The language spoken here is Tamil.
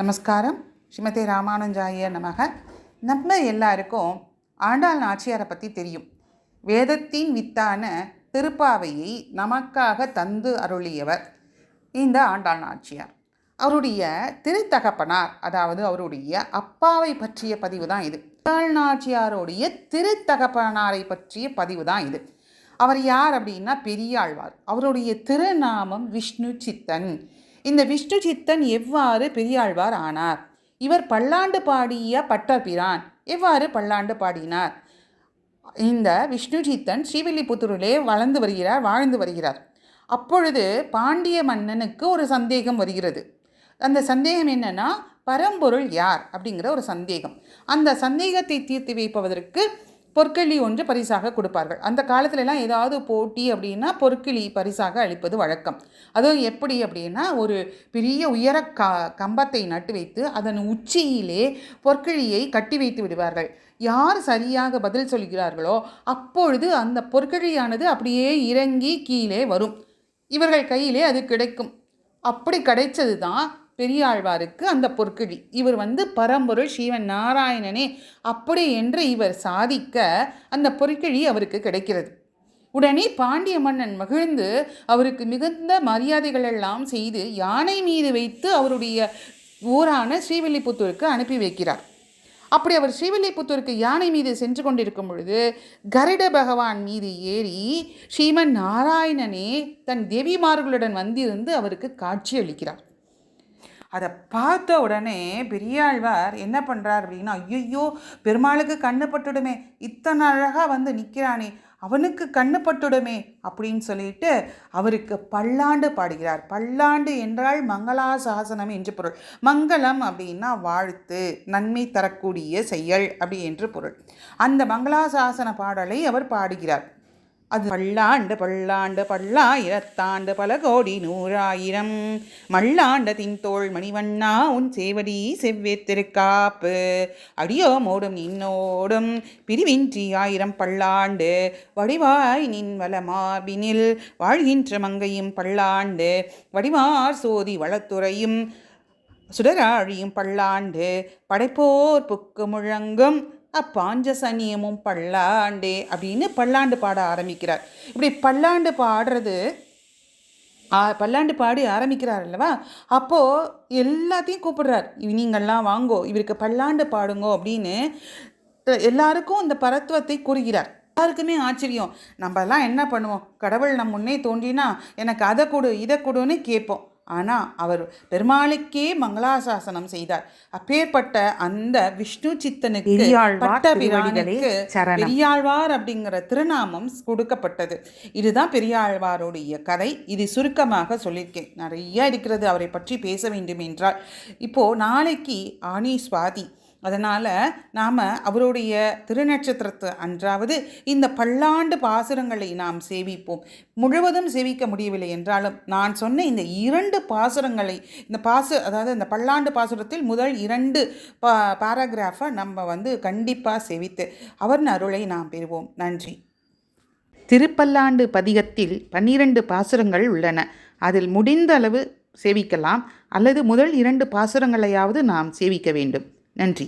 நமஸ்காரம். ஸ்ரீமதி ராமானுஜாய நமக. நம்ம எல்லாருக்கும் ஆண்டாள் நாச்சியாரை பற்றி தெரியும். வேதத்தின் வித்தான திருப்பாவையை நமக்காக தந்து அருளியவர் இந்த ஆண்டாள் நாச்சியார். அவருடைய திருத்தகப்பனார் அதாவது அவருடைய அப்பாவை பற்றிய பதிவு தான் இது. ஆண்டாள் நாச்சியாருடைய திருத்தகப்பனாரை பற்றிய பதிவு தான் இது. அவர் யார் அப்படின்னா பெரியாழ்வார். அவருடைய திருநாமம் விஷ்ணு சித்தன். இந்த விஷ்ணு சித்தன் எவ்வாறு பெரியாழ்வார் ஆனார்? இவர் பல்லாண்டு பாடிய பட்டபிரான் எவ்வாறு பல்லாண்டு பாடினார்? இந்த விஷ்ணு சித்தன் ஸ்ரீவில்லிபுத்தூரிலே வளர்ந்து வருகிறார் வாழ்ந்து வருகிறார். அப்பொழுது பாண்டிய மன்னனுக்கு ஒரு சந்தேகம் வருகிறது. அந்த சந்தேகம் என்னன்னா பரம்பொருள் யார்? அப்படிங்கிற ஒரு சந்தேகம். அந்த சந்தேகத்தை தீர்த்து வைப்பதற்கு பொற்கிளி ஒன்று பரிசாக கொடுப்பார்கள். அந்த காலத்துலலாம் ஏதாவது போட்டி அப்படின்னா பொற்கிளி பரிசாக அளிப்பது வழக்கம். அதுவும் எப்படி அப்படின்னா ஒரு பெரிய உயர க கம்பத்தை நட்டு வைத்து அதன் உச்சியிலே பொற்கிழியை கட்டி வைத்து விடுவார்கள். யார் சரியாக பதில் சொல்கிறார்களோ அப்பொழுது அந்த பொற்கிழியானது அப்படியே இறங்கி கீழே வரும். இவர்கள் கையிலே அது கிடைக்கும். அப்படி கிடைச்சது தான் பெரியாழ்வாருக்கு அந்த பொற்கிழி. இவர் வந்து பரம்பொருள் சிவன் நாராயணனே அப்படி என்று இவர் சாதிக்க அந்த பொற்கிழி அவருக்கு கிடைக்கிறது. உடனே பாண்டிய மன்னன் மகிழ்ந்து அவருக்கு மிகுந்த மரியாதைகள் எல்லாம் செய்து யானை மீது வைத்து அவருடைய ஊரான ஸ்ரீவில்லிபுத்தூருக்கு அனுப்பி வைக்கிறார். அப்படி அவர் ஸ்ரீவில்லிபுத்தூருக்கு யானை மீது சென்று கொண்டிருக்கும் பொழுது கருட பகவான் மீது ஏறி ஸ்ரீமன் நாராயணனே தன் தேவிமார்களுடன் வந்திருந்து அவருக்கு காட்சி அளிக்கிறார் அதை பார்த்த உடனே பெரியாழ்வார் என்ன பண்ணுறார் அப்படின்னா ஐயோ பெருமாளுக்கு கண்ணு பட்டுடுமே இத்தனை அழகாக வந்து நிற்கிறானே அவனுக்கு கண்ணு பட்டுடுமே அப்படின்னு சொல்லிட்டு அவருக்கு பல்லாண்டு பாடுகிறார். பல்லாண்டு என்றால் மங்களாசாசனம் என்று பொருள். மங்களம் அப்படின்னா வாழ்த்து நன்மை தரக்கூடிய செயல் அப்படி என்று பொருள். அந்த மங்களாசாசன பாடலை அவர் பாடுகிறார். அது பல்லாண்டு பல்லாண்டு பல்லாயிரத்தாண்டு பல கோடி நூறாயிரம். மல்லாண்ட தின்தோள் மணிவண்ணா உன் சேவடி செவ்வேத்திருக்காப்பு அடியோ மோடும் நின்னோடும் பிரிவின்றி ஆயிரம் பல்லாண்டு. வடிவாய் நின் வளமார்பினில் வாழ்கின்ற மங்கையும் பல்லாண்டு. வடிவார் சோதி வளத்துறையும் சுடராழியும் பல்லாண்டு. படைப்போர் புக்கு முழங்கும் அப்பாஞ்சசனியமும் பல்லாண்டே அப்படின்னு பல்லாண்டு பாட ஆரம்பிக்கிறார். இப்படி பல்லாண்டு பாடுறது பல்லாண்டு பாடி ஆரம்பிக்கிறார் அல்லவா? அப்போது எல்லாத்தையும் கூப்பிடுறார். நீங்கள்லாம் வாங்கோ இவருக்கு பல்லாண்டு பாடுங்கோ அப்படின்னு எல்லாருக்கும் இந்த பரத்துவத்தை கூறுகிறார். எல்லாருக்குமே ஆச்சரியம். நம்மலாம் என்ன பண்ணுவோம்? கடவுள் நம் முன்னே தோன்றினா எனக்கு அதை கொடு இதை கொடுன்னு கேட்போம். ஆனால் அவர் பெருமாளுக்கே மங்களாசாசனம் செய்தார். அப்பேற்பட்ட அந்த விஷ்ணு சித்தனுக்கு பெரியாழ்வார் அப்படிங்கிற திருநாமம் கொடுக்கப்பட்டது. இதுதான் பெரியாழ்வாருடைய கதை. இது சுருக்கமாக சொல்லியிருக்கேன். நிறைய இருக்கிறது அவரை பற்றி பேச வேண்டும் என்றால் இப்போது நாளைக்கு ஆனி சுவாதி அதனால் நாம் அவருடைய திருநட்சத்திரத்து அன்றாவது இந்த பல்லாண்டு பாசுரங்களை நாம் சேவிப்போம் முழுவதும் சேவிக்க முடியவில்லை என்றாலும் நான் சொன்ன இந்த இரண்டு பாசுரங்களை இந்த பாசு அதாவது இந்த பல்லாண்டு பாசுரத்தில் முதல் இரண்டு பா பாராகிராஃபை நம்ம வந்து கண்டிப்பாக சேவித்து அவர் அருளை நாம் பெறுவோம். நன்றி. திருப்பல்லாண்டு பதிகத்தில் பன்னிரண்டு பாசுரங்கள் உள்ளன. அதில் முடிந்த அளவு சேவிக்கலாம் அல்லது முதல் இரண்டு பாசுரங்களையாவது நாம் சேவிக்க வேண்டும். நன்றி.